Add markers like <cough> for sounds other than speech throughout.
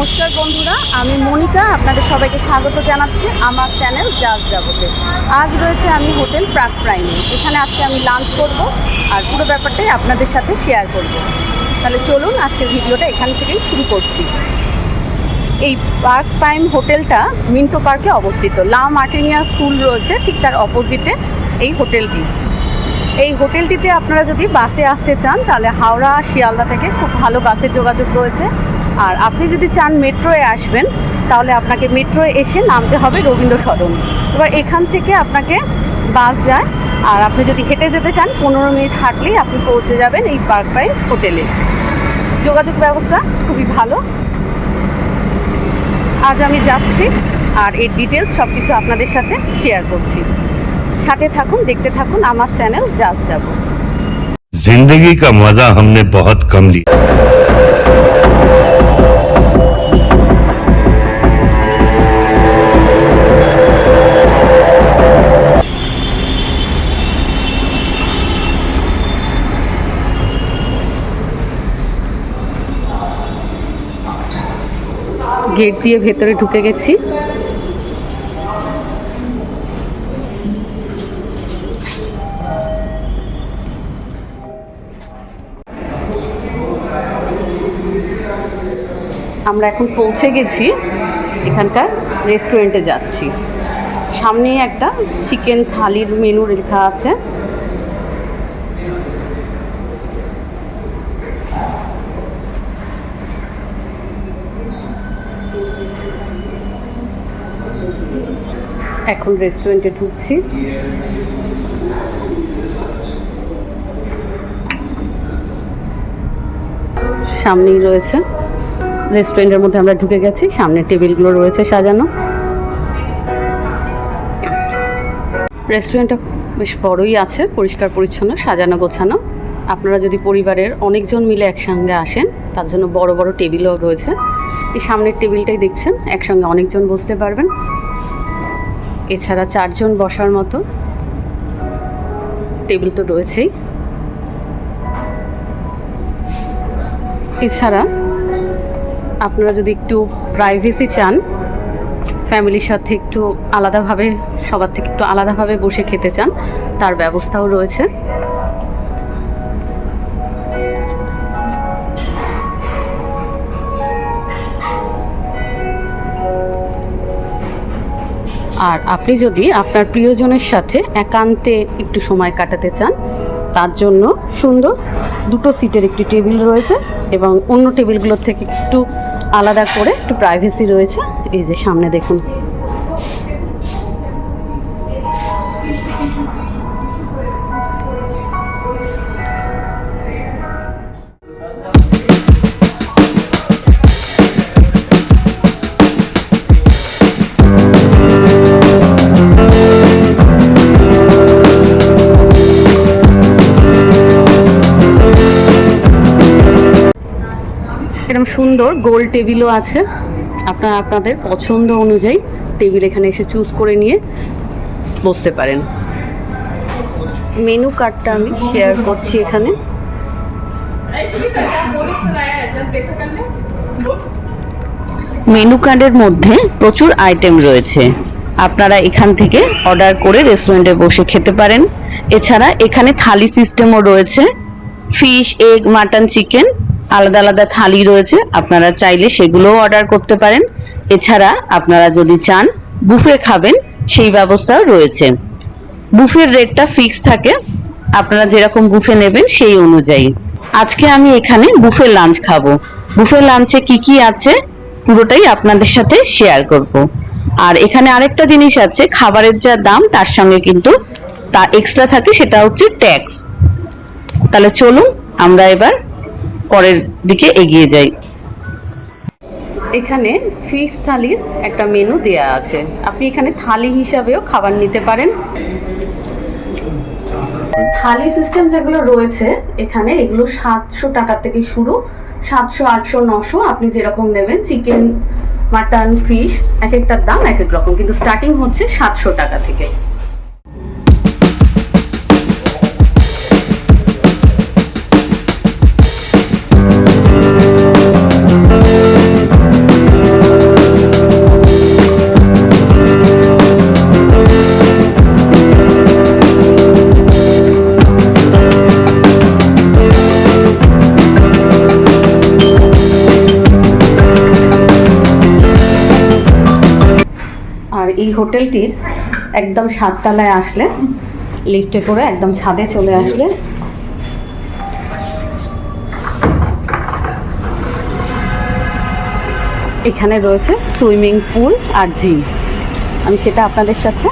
নমস্কার বন্ধুরা, আমি মনিকা, আপনাদের সবাইকে স্বাগত জানাচ্ছি আমার চ্যানেল জাজ যাবতে। আজ রয়েছে আমি হোটেল প্রাক প্রাইমে, এখানে আজকে আমি লাঞ্চ করব আর পুরো ব্যাপারটাই আপনাদের সাথে শেয়ার করব। তাহলে চলুন, আজকের ভিডিওটা এখান থেকেই শুরু করছি। এই পার্ক প্রাইম হোটেলটা মিন্টো পার্কে অবস্থিত। লা মার্টিনিয়া স্কুল রয়েছে, ঠিক তার অপোজিটে এই হোটেলটি। এই হোটেলটিতে আপনারা যদি বাসে আসতে চান, তাহলে হাওড়া, শিয়ালদা থেকে খুব ভালো বাসের যোগাযোগ রয়েছে। আর আপনি যদি চান মেট্রোয়ে আসবেন, তাহলে আপনাকে মেট্রোয়ে এসে নামতে হবে রবীন্দ্র সদন। এবার এখান থেকে আপনাকে বাস যায়, আর আপনি যদি হেঁটে যেতে চান, পনেরো মিনিট হাঁটলেই আপনি পৌঁছে যাবেন এই পার্ক প্রাইম হোটেলে। যোগাযোগ ব্যবস্থা খুবই ভালো। আজ আমি যাচ্ছি, আর এর ডিটেলস সব কিছু আপনাদের সাথে শেয়ার করছি। সাথে থাকুন দেখতে থাকুন আমার চ্যানেল জাজ যাব जिंदगी का मजा हमने बहुत कम लिया গেট দিয়ে ভেতরে ঢুকে গেছি আমরা এখন পৌঁছে গেছি। এখানকার রেস্টুরেন্টে যাচ্ছি। সামনেই একটা চিকেন থালির মেনু লেখা আছে। এখন রেস্টুরেন্টে ঢুকছি। সামনেই রয়েছে রেস্টুরেন্টের মধ্যে আমরা ঢুকে গেছি। সামনে টেবিলগুলো রয়েছে সাজানো। রেস্টুরেন্টটা বেশ বড়ই আছে, পরিষ্কার পরিচ্ছন্ন, সাজানো গোছানো। আপনারা যদি পরিবারের অনেকজন মিলে একসঙ্গে আসেন, তার জন্য বড় বড় টেবিলও রয়েছে। এই সামনের টেবিলটাই দেখছেন, একসঙ্গে অনেকজন বসতে পারবেন। এছাড়া চারজন বসার মতো টেবিল তো রয়েছেই। এছাড়া আপনারা যদি একটু প্রাইভেসি চান ফ্যামিলির সাথে একটু আলাদাভাবে, সবার থেকে একটু আলাদাভাবে বসে খেতে চান, তার ব্যবস্থাও রয়েছে। আর আপনি যদি আপনার প্রিয়জনের সাথে একান্তে একটু সময় কাটাতে চান, তার জন্য সুন্দর দুটো সিটের একটি টেবিল রয়েছে এবং অন্য টেবিলগুলোর থেকে একটু আলাদা করে একটু প্রাইভেসি রয়েছে। এই যে সামনে দেখুন। সুন্দর, গোল টেবিলও আছে। আপনারা আপনাদের পছন্দ অনুযায়ী টেবিল এখানে এসে চুজ করে নিয়ে বসতে পারেন। মেনু কার্ডটা আমি শেয়ার করছি এখানে। মেনু কার্ডের মধ্যে প্রচুর আইটেম রয়েছে। আপনারা এখান থেকে অর্ডার করে রেস্টুরেন্টে বসে খেতে পারেন। এছাড়া এখানে থালি সিস্টেমও রয়েছে। ফিশ এগ মাটন চিকেন আলাদা আলাদা থালি রয়েছে, আপনারা চাইলে সেগুলোও অর্ডার করতে পারেন। এছাড়া আপনারা যদি চান বুফে খাবেন, সেই ব্যবস্থাও রয়েছে। বুফের রেটটা ফিক্স থাকে, আপনারা যেরকম বুফে নেবেন সেই অনুযায়ী। আজকে আমি এখানে বুফে লাঞ্চ খাব। বুফে লাঞ্চে কি কি আছে, পুরোটাই আপনাদের সাথে শেয়ার করব। আর এখানে আরেকটা জিনিস আছে, খাবারের যা দাম, তার সঙ্গে কিন্তু তা এক্সট্রা থাকে, সেটা হচ্ছে ট্যাক্স তাহলে চলুন, আমরা এবার পরের দিকে এগিয়ে যাই। এখানে ফিশ থালির একটা মেনু দেয়া আছে। আপনি এখানে থালি হিসাবেও খাবার নিতে পারেন। থালি সিস্টেম যেগুলো রয়েছে এখানে এগুলো সাতশো টাকা থেকে শুরু। সাতশো আটশো নশো আপনি যেরকম নেবেন চিকেন মাটন ফিশ এক একটার দাম এক এক রকম। কিন্তু স্টার্টিং হচ্ছে সাতশো টাকা থেকে। এই হোটেলটির একদম সাততলায় আসলে লিফটে করে একদম ছাদে চলে আসলে এখানে রয়েছে সুইমিং পুল আর জিম। আমি সেটা আপনাদের সাথে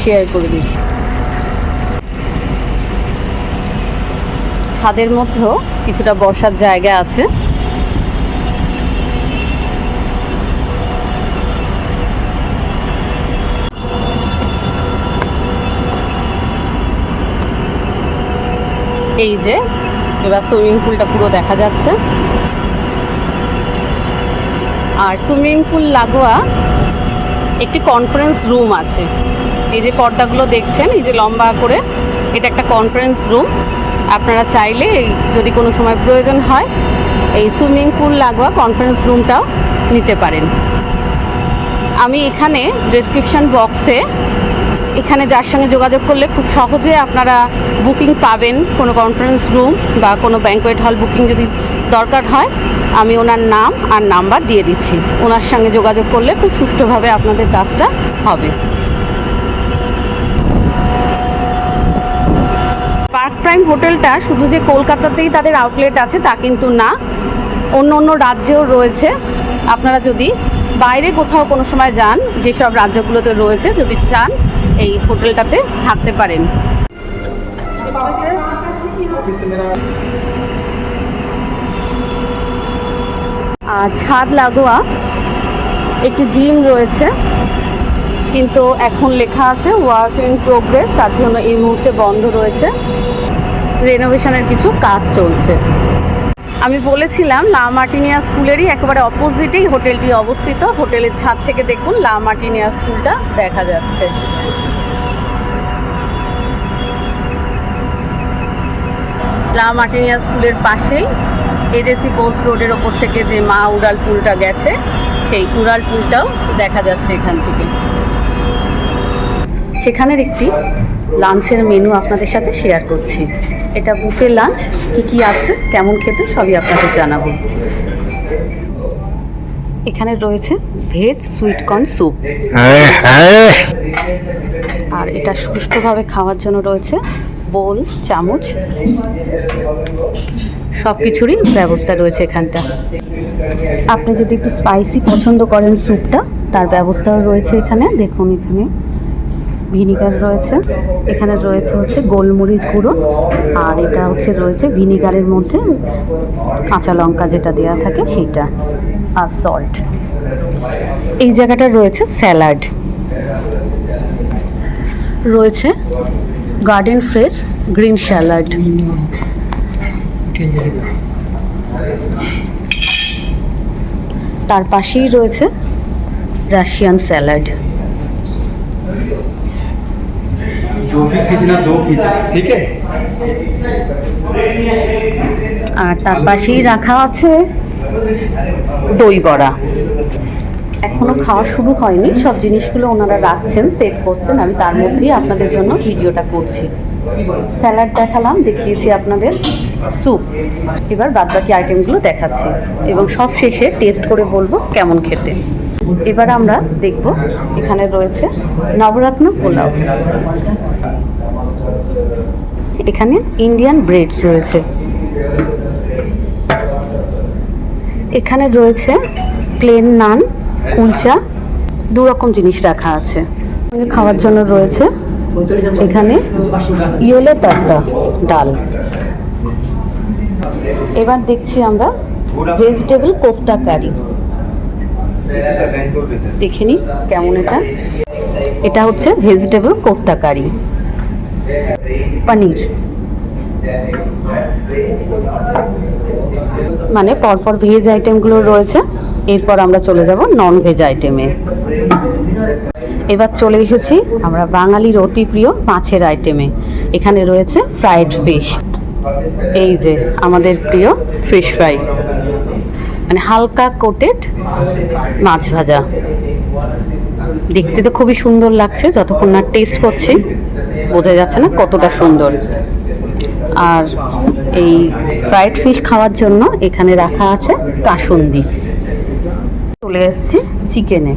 শেয়ার করে দিচ্ছি। ছাদের মধ্যেও কিছুটা বসার জায়গা আছে। এই যে, এবার সুইমিং পুলটা পুরো দেখা যাচ্ছে। আর সুইমিং পুল লাগোয়া একটি কনফারেন্স রুম আছে। এই যে পর্দাগুলো দেখছেন, এই যে লম্বা করে, এটা একটা কনফারেন্স রুম আপনারা চাইলে যদি কোনো সময় প্রয়োজন হয়, এই সুইমিং পুল লাগোয়া কনফারেন্স রুমটাও নিতে পারেন। আমি এখানে ডেসক্রিপশন বক্সে এখানে যার সঙ্গে যোগাযোগ করলে খুব সহজে আপনারা বুকিং পাবেন কোনো কনফারেন্স রুম বা কোনো ব্যাঙ্কোয়েট হল বুকিং যদি দরকার হয়, আমি ওনার নাম আর নাম্বার দিয়ে দিচ্ছি। ওনার সঙ্গে যোগাযোগ করলে খুব সুষ্ঠুভাবে আপনাদের কাজটা হবে। পার্ক প্রাইম হোটেলটা শুধু যে কলকাতাতেই তাদের আউটলেট আছে তা কিন্তু না, অন্য অন্য রাজ্যেও রয়েছে। আপনারা যদি বাইরে কোথাও কোনো সময় যান, যেসব রাজ্যগুলোতে রয়েছে, যদি চান এই হোটেলটাতে থাকতে পারেন। আর ছাদ লাগোয়া, একটি জিম রয়েছে, কিন্তু এখন লেখা আছে ওয়ার্ক ইন প্রোগ্রেস তার জন্য এই মুহূর্তে বন্ধ রয়েছে। রেনোভেশনের কিছু কাজ চলছে। আমি বলেছিলাম, লা মার্টিনিয়া স্কুলেরই একেবারে অপোজিটেই হোটেলটি অবস্থিত। হোটেলের ছাদ থেকে দেখুন, লা মার্টিনিয়া স্কুলটা দেখা যাচ্ছে। লা মার্টিনিয়া স্কুলের পাশেই এজেসি পোস্ট রোডের ওপর থেকে যে মা উড়াল পুলটা গেছে সেই উড়াল পুলটাও দেখা যাচ্ছে এখান থেকে। সেখানের একটি লাঞ্চের মেনু আপনাদের সাথে শেয়ার করছি। এটা বুফে লাঞ্চ কী কী আছে কেমন খেতে সবই আপনাদের জানাব। এখানে রয়েছে ভেজ সুইট কর্ন স্যুপ আর এটা সুষ্ঠুভাবে খাওয়ার জন্য রয়েছে বোল, চামচ সব কিছুরই ব্যবস্থা রয়েছে এখানটা। আপনি যদি একটু স্পাইসি পছন্দ করেন স্যুপটা তার ব্যবস্থাও রয়েছে এখানে। দেখুন এখানে ভিনিগার রয়েছে। এখানে রয়েছে হচ্ছে গোলমরিচ গুঁড়ো, আর এটা হচ্ছে রয়েছে ভিনিগারের মধ্যে কাঁচা লঙ্কা যেটা দেওয়া থাকে সেইটা, আর সল্ট এই জায়গাটা রয়েছে স্যালাড। রয়েছে গার্ডেন ফ্রেশ গ্রিন স্যালাড তার পাশেই রয়েছে রাশিয়ান স্যালাড আর তার পাশেই রাখা আছে দই বড়া। এখনও খাওয়া শুরু হয়নি। সব জিনিসগুলো ওনারা রাখছেন সেট করছেন। আমি তার মধ্যেই আপনাদের জন্য ভিডিওটা করছি। স্যালাড দেখালাম দেখিয়েছি আপনাদের। স্যুপ এবার বাদবাকি আইটেমগুলো দেখাচ্ছি এবং সব শেষে টেস্ট করে বলব কেমন খেতে। এবার আমরা দেখব এখানে রয়েছে নবরত্ন পোলাও। এখানে ইন্ডিয়ান ব্রেডস রয়েছে। এখানে রয়েছে প্লেন নান কুলচা, দু রকম জিনিস রাখা আছে। খাওয়ার জন্য রয়েছে এখানে ইয়েলো তরকা ডাল। এবার দেখছি আমরা ভেজিটেবল কোফতা কারি। দেখে নিই কেমন এটা। এটা হচ্ছে ভেজিটেবল কোফতা কারি। পনির। মানে পরপর ভেজ আইটেমগুলো রয়েছে। এরপর আমরা চলে যাব নন ভেজ আইটেমে এবার চলে এসেছি আমরা বাঙালির অতি প্রিয় মাছের আইটেমে এখানে রয়েছে ফ্রাইড ফিশ এই যে আমাদের প্রিয় ফিশ ফ্রাই মানে হালকা কোটেড মাছ ভাজা। দেখতে তো খুবই সুন্দর লাগছে, যতক্ষণ না টেস্ট করছি, বোঝা যাচ্ছে না কতটা সুন্দর। আর এই ফ্রাইড ফিশ খাওয়ার জন্য এখানে রাখা আছে কাসুন্দি। চলে এসেছি চিকেনে।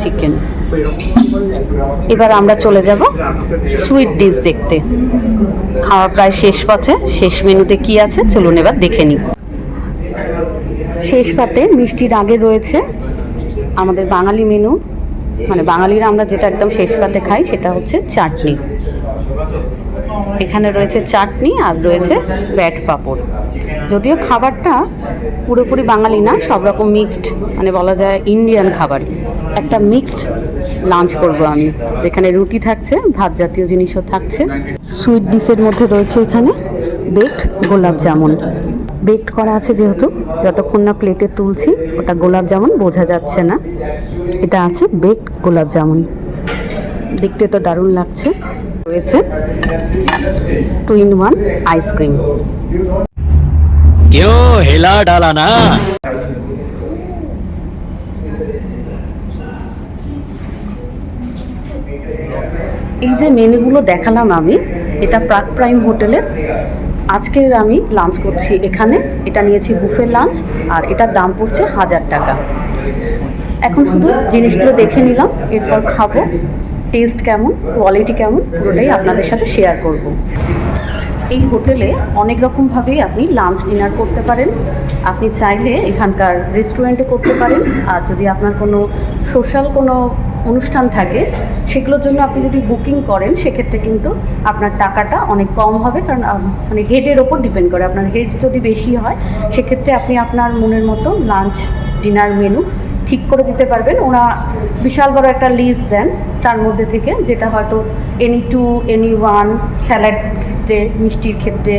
চিকেন। এবার আমরা চলে যাব সুইট ডিশ দেখতে। খাওয়া প্রায় শেষ পথে। শেষ মেনুতে কি আছে চলুন এবার দেখে নিই। শেষ পাতে মিষ্টির আগে রয়েছে আমাদের বাঙালি মেনু। মানে বাঙালিরা আমরা যেটা একদম শেষ পাতে খাই সেটা হচ্ছে চাটনি। এখানে রয়েছে চাটনি আর রয়েছে ব্যাট পাঁপড়। যদিও খাবারটা পুরোপুরি বাঙালি না, সব রকম মিক্সড মানে বলা যায় ইন্ডিয়ান খাবার। একটা মিক্সড লাঞ্চ করব আমি। যেখানে রুটি থাকছে, ভাত জাতীয় জিনিসও থাকছে। সুইট ডিশের মধ্যে রয়েছে এখানে বেকড গোলাপ জামুন। বেকড করা আছে যেহেতু, যতক্ষণ না প্লেটে তুলছি, ওটা গোলাপ জামুন, বোঝা যাচ্ছে না। এটা আছে বেকড গোলাপ জামুন। দেখতে তো দারুণ লাগছে। রয়েছে টু ইন ওয়ান আইসক্রিম কেউ হেলা ডালা না। এই যে মেনুগুলো দেখালাম আমি এটা প্রাক প্রাইম হোটেলের। আজকের আমি লাঞ্চ করছি এখানে এটা নিয়েছি বুফের লাঞ্চ আর এটার দাম পড়ছে হাজার টাকা। এখন শুধু জিনিসগুলো দেখে নিলাম এরপর খাব। টেস্ট কেমন কোয়ালিটি কেমন, পুরোটাই আপনাদের সাথে শেয়ার করব। এই হোটেলে অনেক রকমভাবেই আপনি লাঞ্চ ডিনার করতে পারেন। আপনি চাইলে এখানকার রেস্টুরেন্টে করতে পারেন। আর যদি আপনার কোনো সোশ্যাল কোনো অনুষ্ঠান থাকে, সেগুলোর জন্য আপনি যদি বুকিং করেন, সেক্ষেত্রে কিন্তু আপনার টাকাটা অনেক কম হবে। কারণ মানে হেডের ওপর ডিপেন্ড করে। আপনার হেড যদি বেশি হয়, সেক্ষেত্রে আপনি আপনার মনের মতো লাঞ্চ ডিনার মেনু ঠিক করে দিতে পারবেন। ওরা বিশাল বড় একটা লিস্ট দেন তার মধ্যে থেকে, যেটা হয়তো any two any one salad ক্ষেত্রে, মিষ্টির ক্ষেত্রে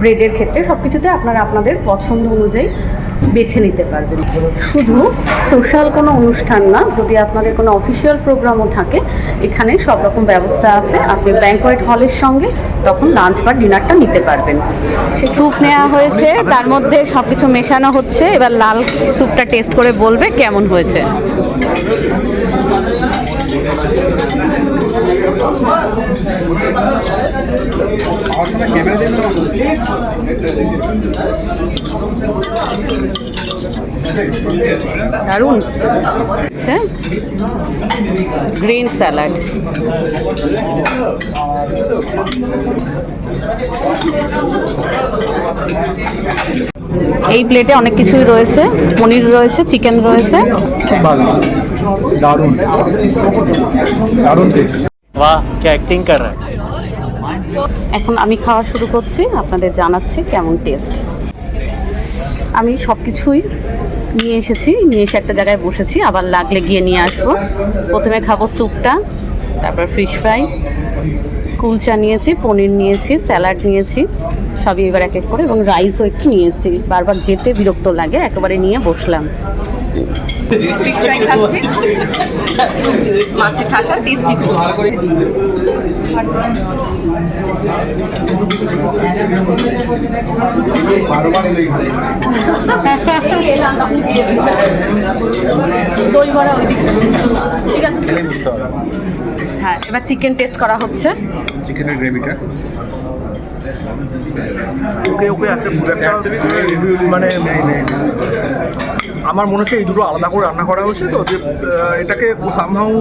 ব্রেডের ক্ষেত্রে সব কিছুতে আপনারা আপনাদের পছন্দ অনুযায়ী বেছে নিতে পারবেন। শুধু সোশ্যাল কোনো অনুষ্ঠান না, যদি আপনাদের কোনো অফিসিয়াল প্রোগ্রামও থাকে, এখানে সব রকম ব্যবস্থা আছে। আপনি ব্যাঙ্কোয়েট হলের সঙ্গে তখন লাঞ্চ বা ডিনারটা নিতে পারবেন। সে স্যুপ নেওয়া হয়েছে, তার মধ্যে সব কিছু মেশানো হচ্ছে। এবার লাল স্যুপটা টেস্ট করে বলবে কেমন হয়েছে। দারুণ। Green salad. এই প্লেটে অনেক কিছুই রয়েছে। পনির রয়েছে চিকেন রয়েছে। দারুণ। দারুণ বাহ কে অ্যাক্টিং কর রহা এখন আমি খাওয়া শুরু করছি আপনাদের জানাচ্ছি কেমন টেস্ট আমি সব কিছুই নিয়ে এসেছি নিয়ে এসে একটা জায়গায় বসেছি আবার লাগলে গিয়ে নিয়ে আসব। প্রথমে খাব স্যুপটা তারপর ফিশ ফ্রাই কুলচা নিয়েছি পনির নিয়েছি স্যালাড নিয়েছি সবই এবার এক এক করে এবং রাইসও একটু নিয়ে এসেছি। বারবার যেতে বিরক্ত লাগে একেবারে নিয়ে বসলাম। ফিশ ফ্রাই খাচ্ছি। <laughs> মাছের ঠাসা টেস্টি হ্যাঁ এবার চিকেন টেস্ট করা হচ্ছে। চিকেনের গ্রেভিটা ওকে ওকে আছে মানে আমার মনে হচ্ছে এই দুটো আলাদা করে রান্না করা হয়েছে তো যে এটাকে সামহাউ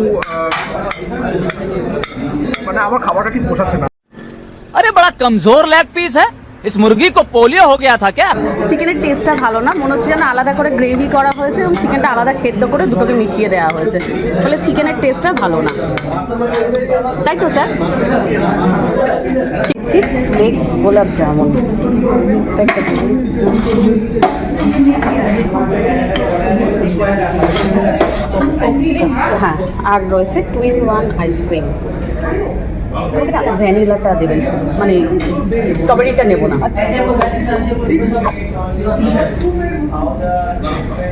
আরে বড় কমজোর লেগ পিস হ্যাঁ ইস মুরগি কো পোলিও হয়ে গেছে থা ক্যা চিকেনের টেস্টটা ভালো না। মনে হচ্ছে যেন আলাদা করে গ্রেভি করা হয়েছে এবং চিকেনটা আলাদা সেদ্ধ করে দুটোকে মিশিয়ে দেওয়া হয়েছে। ফলে চিকেনের টেস্টটা ভালো না। তাই তো স্যার চিকছি এগ গোলাপ জামুন। হ্যাঁ আর রয়েছে টু ওয়ান আইসক্রিম ভ্যানিলাটা দেবেন শুধু মানে স্ট্রবেরিটা নেবো না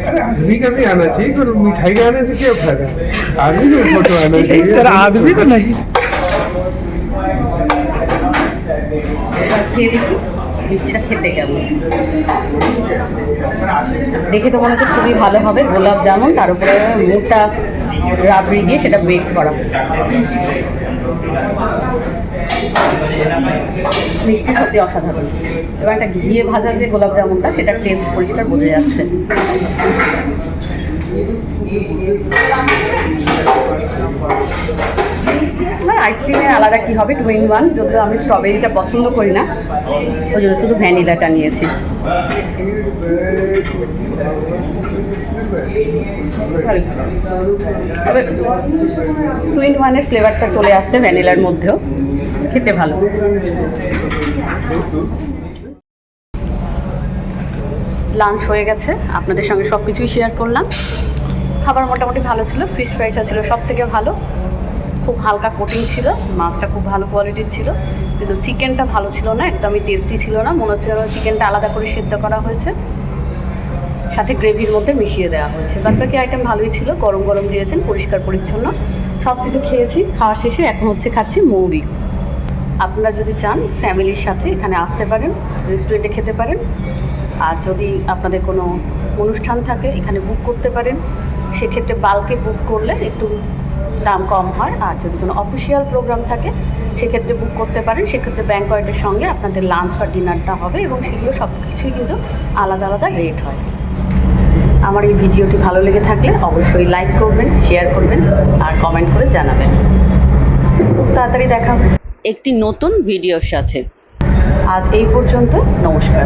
अरे आदमी का भी आना चाहिए पर मिठाई का आने से क्या फायदा आदमी का फोटो आना चाहिए सर आदमी तो नहीं এবার খেয়ে দেখি মিষ্টিটা খেতে কেমন দেখে তো মনে হচ্ছে খুবই ভালো হবে গোলাপ জামুন তার উপরে মুখটা রাবড়ি দিয়ে সেটা বেক করা মিষ্টি সত্যি অসাধারণ। এবং একটা ঘিয়ে ভাজা যে গোলাপ জামুনটা সেটার টেস্ট পরিষ্কার বোঝা যাচ্ছে। আইসক্রিমের আলাদা কি হবে? টু ইন ওয়ান যদিও আমি স্ট্রবেরিটা পছন্দ করি না। ওই জন্য শুধু ভ্যানিলাটা নিয়েছি। তবে টু ইন ওয়ানের ফ্লেভারটা চলে আসছে ভ্যানিলার মধ্যেও। খেতে ভালো। লাঞ্চ হয়ে গেছে। আপনাদের সঙ্গে সব কিছুই শেয়ার করলাম। খাবার মোটামুটি ভালো ছিল ফিশ ফ্রাইটা ছিল সব থেকে ভালো। খুব হালকা কোটিং ছিল, মাছটা খুব ভালো কোয়ালিটির ছিল। কিন্তু চিকেনটা ভালো ছিল না, একদমই টেস্টি ছিল না। মনে হচ্ছে চিকেনটা আলাদা করে সিদ্ধ করা হয়েছে। সাথে গ্রেভির মধ্যে মিশিয়ে দেওয়া হয়েছে। বাদ বাকি আইটেম ভালোই ছিল, গরম গরম দিয়েছেন, পরিষ্কার পরিচ্ছন্ন। সব কিছু খেয়েছি, খাওয়া শেষে এখন হচ্ছে খাচ্ছি মৌরি। আপনারা যদি চান, ফ্যামিলির সাথে এখানে আসতে পারেন রেস্টুরেন্টে খেতে পারেন। আর যদি আপনাদের কোনো অনুষ্ঠান থাকে, এখানে বুক করতে পারেন। সেক্ষেত্রে বাল্কে বুক করলে একটু দাম কম হয়। আর যদি কোনো অফিসিয়াল প্রোগ্রাম থাকে, সেক্ষেত্রে বুক করতে পারেন। সেক্ষেত্রে ব্যাঙ্কয়েটের সঙ্গে আপনাদের লাঞ্চ বা ডিনারটা হবে এবং সেগুলো সব কিছুই কিন্তু আলাদা আলাদা রেট হয়। আমার এই ভিডিওটি ভালো লেগে থাকলে অবশ্যই লাইক করবেন শেয়ার করবেন আর কমেন্ট করে জানাবেন। খুব তাড়াতাড়ি দেখা হচ্ছে। একটি নতুন ভিডিওর সাথে। আজ এই পর্যন্ত নমস্কার।